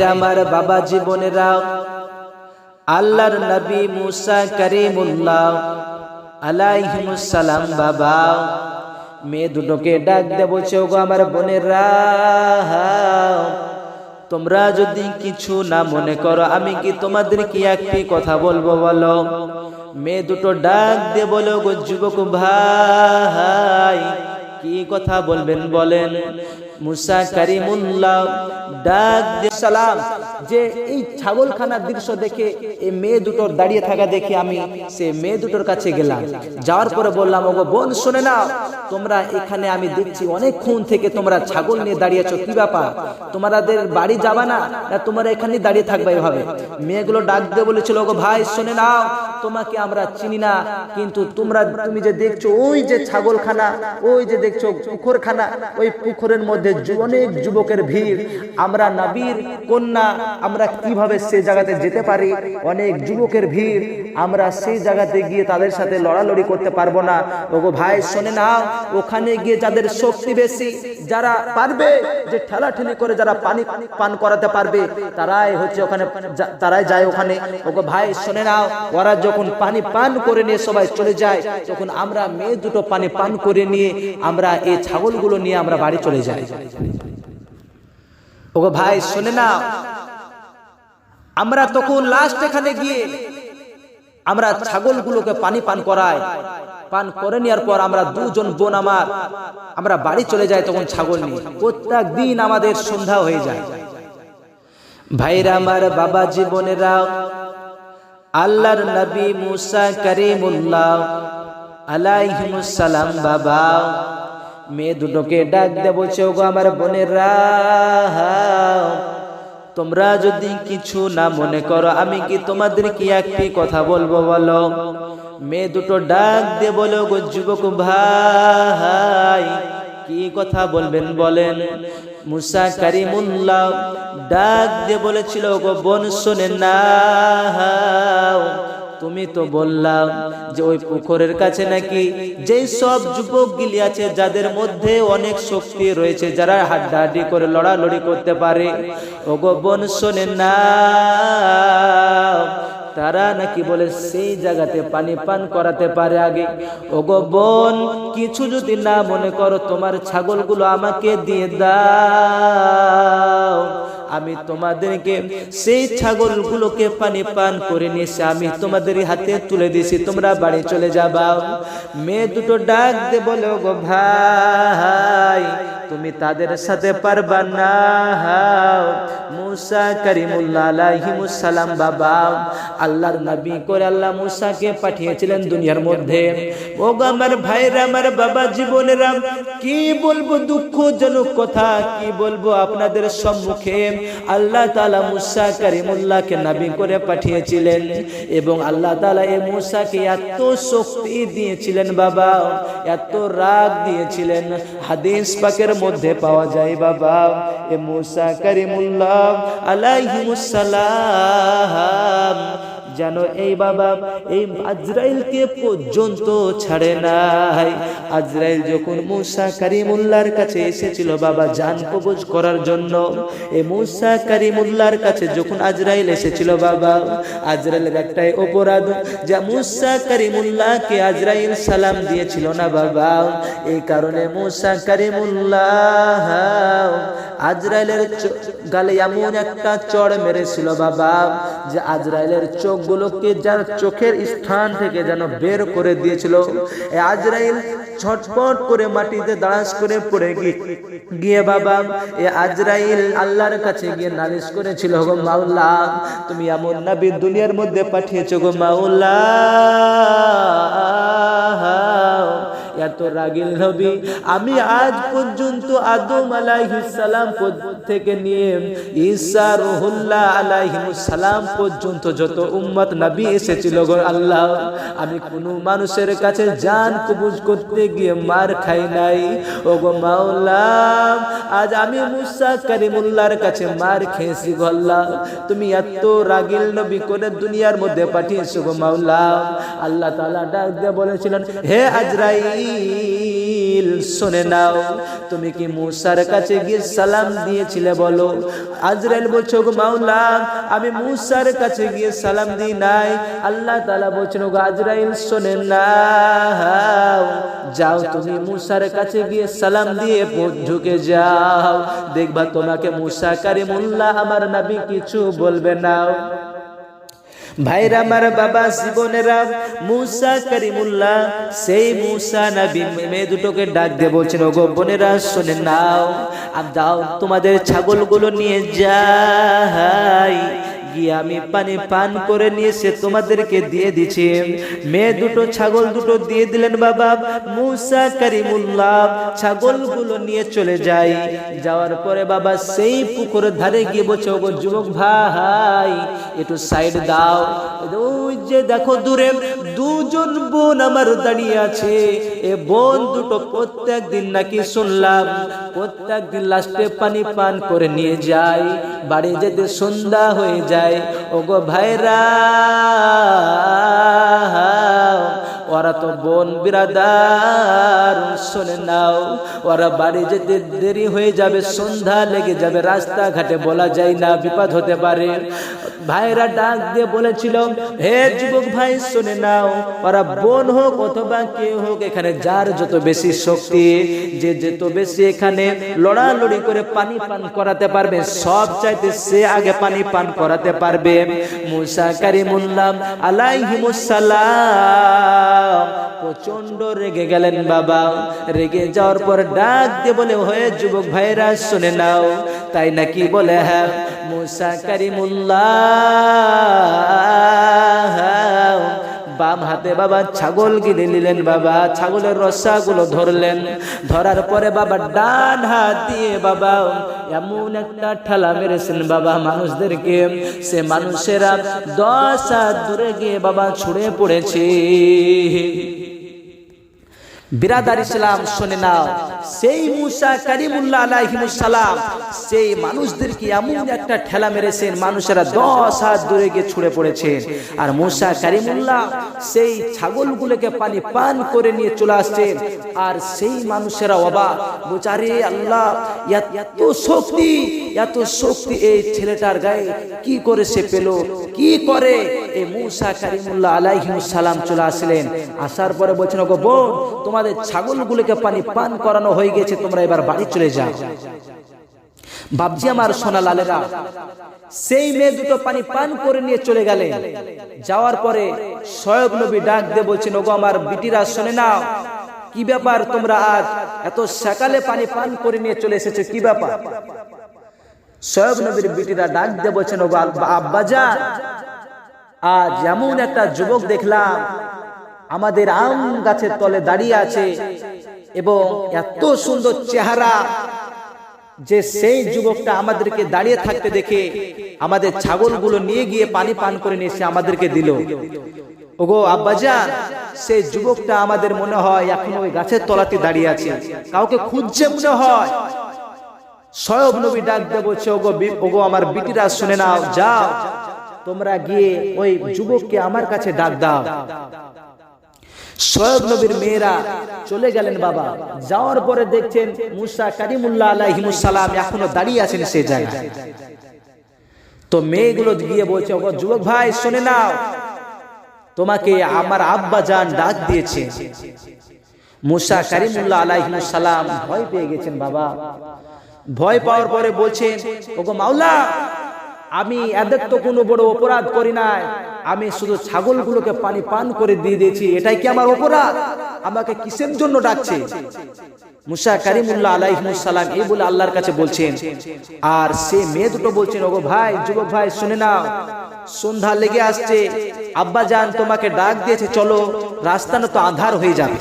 আমার বাবা জীবনেরা। আল্লাহর নবী মুসা করিমুল্লাহ আলাইহিমুসালাম বাবা। মেয়ে দুটোকে ডাক দে, বলছে, ওগো আমার বোনেরা, তোমরা যদি কিছু না মনে করো, আমি কি তোমাদের কি একটি কথা বলব বলো? মেয়ে দুটো ডাক দিয়ে বলো গো যুবক ভাই কি কথা বলবেন বলেন? মুসা কারিমুল্লাহ ডাক সালাম যে এই ছাগলখানার দৃশ্য দেখে এই মেয়ে দুটোর দাঁড়িয়ে থাকা দেখে আমি সে মেয়ে দুটোর কাছে গেলাম। যাওয়ার পরে বললাম, ওগো বোন, শুনে নাও, তোমরা এখানে আমি দেখছি অনেকক্ষণ থেকে তোমরা ছাগল নিয়ে দাঁড়িয়েছো। কি ব্যাপার? তোমাদের বাড়ি যাবা না? না, তোমরা এখানে দাঁড়িয়ে থাকবে এভাবে? মেয়েগুলো ডাক দিয়ে বলেছিল, ওগো ভাই, শুনে নাও, তোমাকে আমরা চিনি না, কিন্তু তোমরা, তুমি যে দেখছ ওই যে ছাগলখানা, ওই যে দেখছ পুকুরখানা, ওই পুকুরের মধ্যে অনেক যুবকের ভিড়। আমরা নবীর কন্যা, আমরা কীভাবে সে জায়গাতে যেতে পারি? অনেক যুবকের ভিড়। আমরা সেই জায়গাতে গিয়ে তাদের সাথে লড়ালড়ি করতে পারব না। ওগো ভাই, শোনে নাও, ওখানে গিয়ে যাদের শক্তি বেশি, যারা পারবে যে ঠেলাঠেলি করে যারা পানি পান করাতে পারবে, তারাই হচ্ছে ওখানে তারাই যায় ওখানে। ওগো ভাই, শোনে নাও, ওরা যখন পানি পান করে নিয়ে সবাই চলে যায়, তখন আমরা মেয়ে দুটো পানি পান করে নিয়ে আমরা এই ছাগলগুলো নিয়ে আমরা বাড়ি চলে যাই। ওগো ভাই, শোনে না। আমরা তখন লাস্ট এখানে গিয়ে আমরা ছাগলগুলোকে পানি পান করাই। পান করে নেওয়ার পর আমরা দুজন বোন আমার, আমরা বাড়ি চলে যাই তখন ছাগল নিয়ে। প্রত্যেক দিন আমাদের সন্ধ্যা হয়ে যায়। ভাইরা আমার বাবা জীবনেরা, আল্লাহর নবী মুসা করিমুল্লাহ আলাইহিমুসালাম বাবা। মেয়ে দুটোকে ডাক দে বলছে, ওগো আমার বোনেরা তোমরা যদি কিছু না মনে করো, আমি কি তোমাদের কি একটি কথা বলব বলো? মেয়ে দুটো ডাক দিয়ে বলো গো যুবক ভাই, কি কথা বলবেন বলেন? মুসা কারিমুল্লাহ ডাক দিয়ে বলেছিল গো বোন শোনে না তুমি তো বললাম যে ওই পুকুরের কাছে নাকি যেই সব যুবক গিলি আছে, যাদের মধ্যে অনেক শক্তি রয়েছে, যারা হাড্ডাহাড্ডি করে, লড়ালড়ি করতে পারে। ওগো বোন শোনে না। তারা নাকি বলে সেই জায়গাতে পানি পান করাতে পারে আগে। ওগো বোন, কিছু যদি না মনে করো, তোমার ছাগলগুলো আমাকে দিয়ে দাও। আমি তোমাদেরকে সেই ছাগলগুলোকে পানি পান করে নিয়েছি, আমি তোমাদের হাতে তুলে দিছি তোমরা বাড়ি চলে যাবাও মেয়ে দুটো ডাক দে বলো গো ভাই, তুমি তাদের সাথে পারবা না মুসা করিমুল্লাহ আলাইহিমুসালাম বাবা। আল্লাহর নবী করে আল্লাহ মুসাকে পাঠিয়েছিলেন দুনিয়ার মধ্যে। ও আমার ভাইরা, আমার বাবা জীবনেরা, কি বলব দুঃখজনক কথা, কি বলব আপনাদের সম্মুখে? আল্লাহ তাআলা মুসা করিমুল্লাহকে নবী করে পাঠিয়েছিলেন এবং আল্লাহ তাআলা এই মুসাকে এত শক্তি দিয়েছিলেন বাবা, এত রাগ দিয়েছিলেন। হাদিস পাকের মধ্যে পাওয়া যায় বাবা, এ মুসা করিমুল্লাহ আলাইহিমুসালাম যেন এই বাবা এই আজরাইলকে পর্যন্ত ছাড়ে নাই। আজরাইল যখন মুসা কারিমুল্লার কাছে এসেছিল, বাবা জান কবজ করার জন্য এই মুসা কারিমুল্লার কাছে যখন আজরাইল এসেছিল, বাবা আজরাইলের একটাই অপরাধ, যা মুসা কারিমুল্লাহকে আজরাইল সালাম দিয়েছিল না, বাবা। এই কারণে মুসা কারিমুল্লাহ আজরাইলের গালে এমন একটা চড় মেরেছিল বাবা, যে আজরাইলের চোখগুলোকে যার চোখের স্থান থেকে যেন বের করে দিয়েছিল। আজরাইল ছটপট করে মাটিতে দাঁড়াস করে পড়ে গিয়ে বাবা, এ আজরাইল আল্লাহর কাছে গিয়ে নালিশ করেছিল, গো মাওলা, তুমি এমন নবী দুনিয়ার মধ্যে পাঠিয়েছো গো মাওলা। এত রাগিল নবী, আমি আজ পর্যন্ত আদম আলাইহিস সালাম থেকে নিয়ে ঈসা রুহুল্লাহ আলাইহিসসালাম পর্যন্ত যত উম্মত নবী এসেছিল গো আল্লাহ, আমি কোন মানুষের কাছে জান কবুজ করতে গিয়ে মার খাই নাই। ও গো মাওলা, আজ আমি মুসা করিমুল্লাহর কাছে মার খেয়েছি গো আল্লাহ। তুমি এত রাগিল নবী করে দুনিয়ার মধ্যে পাঠিয়েছো গো মাওলা। আল্লাহ তাআলা ডাক দিয়ে বলেছিলেন, হে আজরাইল জিবরিল শুনে নাও, তুমি কি মুসার কাছে গিয়ে সালাম দিয়েছিলে বলো? আজরাইল বলছো গো মাওলা, আমি মুসার কাছে গিয়ে সালাম দিই নাই। আল্লাহ তাআলা বলছেন গো আজরাইল, শুনে নাও, যাও তুমি মুসার কাছে গিয়ে সালাম দিয়ে ঢুকে যাও। দেখবা তোমাকে মুসা কারিমুল্লাহ, আমার নবী কিছু বলবে না। ভাইরা আমার বাবা জীবনেরা মুসা করিমুল্লাহ, সেই মুসা নবী মেয়ে দুটোকে ডাক দিয়ে বলছেন, ওগো বোনেরা শোনে নাও দাও তোমাদের ছাগলগুলো নিয়ে যাই। গিয়ে আমি পানি পান করে নিয়ে সে তোমাদেরকে দিয়ে দিছি মেয়ে দুটো ছাগল দুটো দিয়ে দিলেন বাবা। মুসা করিমুল্লাহ ছাগলগুলো নিয়ে চলে যাই যাওয়ার পরে বাবা সেই পুকুর ধারে গিয়ে বলছে, ওগো যুবক ভাই, একটু সাইড দাও। ওই যে দেখো দূরে দুজন বোন আমার দাঁড়িয়ে আছে। এ বোন দুটো প্রত্যেক দিন নাকি শুনলাম, প্রত্যেক দিন লাস্টে পানি পান করে নিয়ে যায়, বাড়ি যেতে সন্ধ্যা হয়ে যায়। ওগো ভাইরা ওরা তো বোন বিরাদার, শোনে নাও। ওরা বাড়ি যেতে দেরি হয়ে যাবে, সন্ধ্যা লেগে যাবে, রাস্তাঘাটে বলা যায় না, বিপদ হতে পারে। ভাইরা ডাক দিয়ে বলেছিল, হে যুবক ভাই, শুনে নাও, ওরা বোন হোক অথবা কেউ হোক, এখানে যার যত বেশি শক্তি, যে যত বেশি এখানে লড়ালড়ি করে পানি পান করাতে পারবে, সব চাইতে সে আগে পানি পান করাতে পারবে। মুসা কারিমুল্লাম আলাইহিমুসালাম প্রচণ্ড রেগে গেলেন বাবা। রেগে যাওয়ার পর ডাক দিয়ে বলে হয়ে যুবক ভাইরা, শুনে নাও। তাই নাকি বলে হ্যাঁ মুসা কারিমুল্লাহ। হাতে বাবা, ছাগল গিলে নিলেন বাবা, ছাগলের রসাগুলো ধরলেন। ধরার পরে বাবা ডান হাত দিয়ে বাবা এমন একটা ঠেলা মেরেছেন বাবা মানুষদেরকে। সে মানুষেরা দশ হাত দূরে গিয়ে বাবা ছুড়ে পড়েছে। বিরাদার ইসলাম, শুনে নাও। সেই মুসা কারিমুল্লাহ আলাইহিমুসালাম সেই মানুষদেরকে এমন একটা ঠেলা মেরেছেন, মানুষেরা দশ হাত দূরে গিয়ে ছুড়ে পড়েছেন। আর মুসা কারিমুল্লাহ সেই ছাগলগুলোকে পানি পান করে নিয়ে চলে আসছেন। আর সেই মানুষেরা অবাক বোচারে আল্লাহ, এত শক্তি এত শক্তি এই ছেলেটার গায়ে, কি করে সে পেল? কি করে? এই মুসা কারিমুল্লাহ আলাইহিমুসালাম চলে আসলেন। আসার পরে বলছেন গো বোন তোমাদের ছাগলগুলোকে পানি পান করানো হয়ে গেছে, তোমরা এবার বাড়ি চলে যাও। বাবজি আমার সোনা লালেরা, সেই মেয়ে দুটো পানি পান করে নিয়ে চলে গেলে। যাওয়ার পরে সয়ব নবী ডাক দিয়ে বলছেন, ওগো আমার বিটিরা, শোনে নাও, কি ব্যাপার তোমরা আজ এত সকালে পানি পান করে নিয়ে চলে এসেছে, কি ব্যাপার? সয়ব নবীর বিটিরা ডাক দিয়ে বলছেন, ওগো আব্বাজা আজ এমন একটা যুবক দেখলাম আমাদের আম গাছের তলে দাঁড়িয়ে আছে এবং এত সুন্দর চেহারা যে সেই যুবকটা আমাদেরকে দাঁড়িয়ে থাকতে দেখে আমাদের ছাগলগুলো নিয়ে গিয়ে পানি পান করে নিয়ে এসে আমাদেরকে দিল। ওগো আব্বাজান সেই যুবকটা আমাদের মনে হয় এখন ওই গাছের তলাতে দাঁড়িয়ে আছে। কাউকে খুঁজছে মনে হয়। সয়ব নবী ডাক দেবো ওগো ওগো আমার বিটিরা শুনে নাও, যাও। তোমরা গিয়ে ওই যুবককে আমার কাছে ডাক দাও। সৈয়দ নবীর মেয়েরা চলে গেলেন বাবা। যাওয়ার পরে দেখছেন মুসা কারিমুল্লাহ আলাইহিমুসালাম এখনও দাঁড়িয়ে আছেন সে জায়গায়। তো মেয়েগুলো গিয়ে বলছে, ওগো যুবক ভাই, শুনে নাও। তোমাকে আমার আব্বা জান ডাক দিয়েছে। মুসা কারিমুল্লাহ আলাইহিমুসালাম ভয় পেয়ে গেছেন বাবা। ভয় পাওয়ার পরে বলছেন, ওগো মাওলা আমি এদের তো কোনো বড় অপরাধ করি নাই। আমি শুধু ছাগলগুলোকে পানি পান করে দিয়ে দিয়েছি। এটাই কি আমার অপরাধ? আমাকে কিসের জন্য ডাকছে? মুসা কারিমুল্লাহ আলাইহিমুসালাম এই বলে আল্লাহর কাছে বলছেন, আর সে মেয়ে দুটো বলছেন, ওগো ভাই, যুবক ভাই, শুনে নাও। সন্ধ্যা লেগে আসছে। আব্বা জান তোমাকে ডাক দিয়েছে, চলো রাস্তা না তো আধার হয়ে যাবে।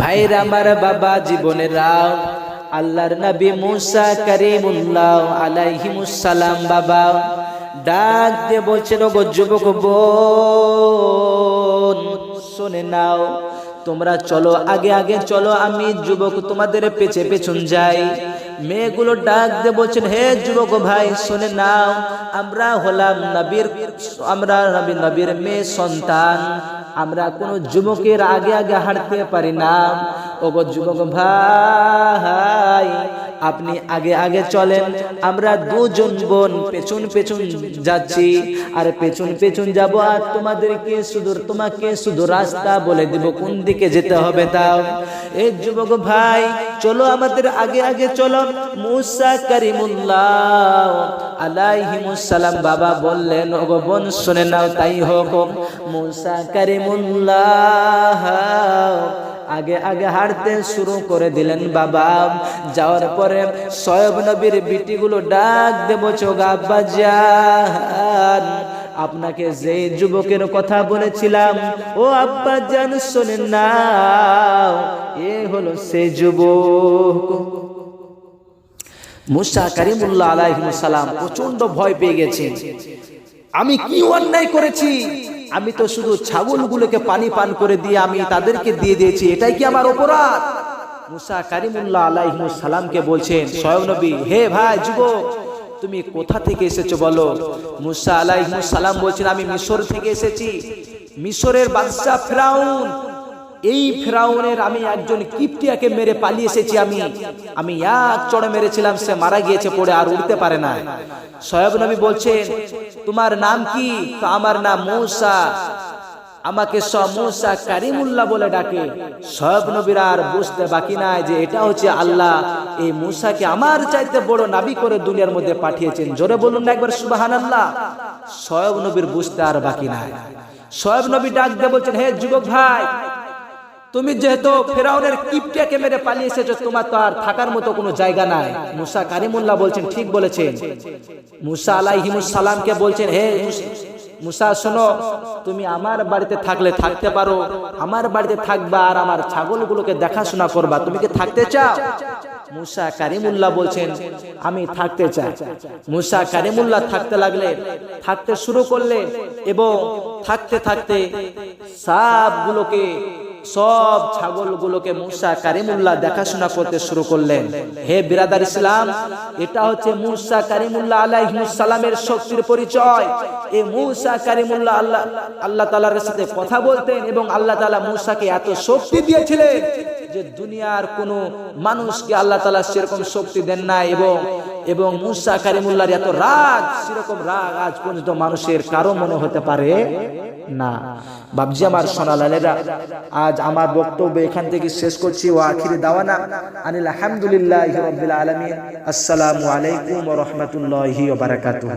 ভাইরা, আমার বাবা জীবনের রাও আল্লাহর নবী মুসা করিমুল্লাহ আলাইহিমুসালাম বাবা, ডাক দিয়ে বলছেন গো যুবক বোন, শুনে নাও, তোমরা চলো, আগে আগে চলো, আমি যুবক তোমাদের পেছে পেছন যাই। মেয়েগুলো ডাক দিয়ে বলছেন, হে যুবক ভাই, শুনে নাও, আমরা হলাম নবীর, আমরা নবী, নবীর মেয়ে সন্তান। আমরা কোনো যুবকের আগে আগে হাঁটতে পারি না। ওগো যুবক ভাই আপনি আগে আগে চলেন, আমরা দুজন বোন পেছন পেছন যাচ্ছি, আর পেছন পেছন যাব, আর তোমাদেরকে শুধু তোমাকে শুধু রাস্তা বলে দিব, কোন দিকে যেতে হবে তাও। এই যুবক ভাই, চলো আমাদের আগে আগে চলো। মুসা করিমুল্লাহ আলাইহিমুসালাম বাবা বললেন, ওগো বোন, শুনে নাও, তাই হোক। মুসা করিমুল্লাহ আগে আগে হাঁটতে শুরু করে দিলেন বাবা। যাওয়ার পরে সয়ব নবীর বিটিগুলো ডাক দেব, চোখ আব্বা যান আপনাকে যে যুবকের কথা বলেছিলাম, ও আব্বা জান শোনেন না, এ হলো সে যুবক। মুসা কারিমুল্লাহ আলাইহিমুসালাম প্রচণ্ড ভয় পেয়ে গেছেন। আমি কি অন্যায় করেছি? আমি তো শুধু ছাগলগুলোকে পানি পান করে দিয়ে আমি তাদেরকে দিয়ে দিয়েছি, এটাই কি আমার অপরাধ? মুসা কারিমুল্লাহ আলাইহিমুস সালামকে বলছেন, স্বয়ং নবী, হে ভাই, যুবক, তুমি কোথা থেকে এসেছ বলো? মুসা আলাই সালাম বলছেন, আমি মিশর থেকে এসেছি। মিশরের বাদশা ফেরাউন এই ফেরাউনের আমি একজন কিপটিয়াকে মেরে পালিয়ে এসেছি আমি। আমি এক চড়ে মেরেছিলাম, সে মারা গিয়েছে পড়ে আর উঠতে পারে না। সয়ব নবী বলছেন, তোমার নাম কি? তো আমার নাম মৌসা। আমাকে মূসা কারিমুল্লাহ বলে ডাকে। সব নবীরা আর বুঝতে বাকি নাই যে এটা হচ্ছে আল্লাহ। এই মূসাকে আমার চাইতে বড় নাবি করে দুনিয়ার মধ্যে পাঠিয়েছেন। জোরে বলুন না একবার সুবাহান আল্লাহ সয়ব নবীর বুঝতে আর বাকি নাই। সয়ব নবী ডাক দিয়ে বলছেন, হে যুবক ভাই তুমি যেহেতু ফেরাউনের কিপটাকে মেরে পালিয়ে এসেছ, তোমার তো আর থাকার মতো কোনো জায়গা নাই। মুসা কারিমুল্লাহ বলছেন, ঠিক বলেছেন। মুসা সালামকে বলছেন, হে মুসা, শোনো, তুমি আমার বাড়িতে থাকলে থাকতে পারো। আমার বাড়িতে থাকবা আর আমার ছাগলগুলোকে দেখাশোনা করবা। তুমি কি থাকতে চাও? মুসা কারিমুল্লাহ বলছেন, আমি থাকতে চাই। মুসা কারিমুল্লাহ থাকতে লাগলে, থাকতে শুরু করলে এবং থাকতে থাকতে সাপগুলোকে সব ছাগলগুলোকে মুসা কারিমুল্লাহ দেখাশোনা করতে শুরু করলেন। হে বিরাদার ইসলাম, এটা হচ্ছে মুসা কারিমুল্লাহ আলাইহিসসালামের শক্তির পরিচয়। এই মুসা কারিমুল্লাহ আল্লাহ আল্লাহ তাআলার সাথে কথা বলতেন এবং আল্লাহ তাআলা মুসাকে এত শক্তি দিয়েছিলেন যে দুনিয়ার কোন মানুষকে আল্লাহ তাআলা সেরকম শক্তি দেন না এবং এবং মুসা কারিমুল্লার এত রাগ, সেরকম রাগ আজ পর্যন্ত মানুষের কারও মনে হতে পারে না। বাবজি আমার সোনালালেরা আজ আমার বক্তব্য এখান থেকে শেষ করছি। ও আখিরি দাওয়ানা আনিল আলহামদুলিল্লাহ রবিল আসসালামু আলাইকুম রহমতুল্লাহ বারাকাতুহ।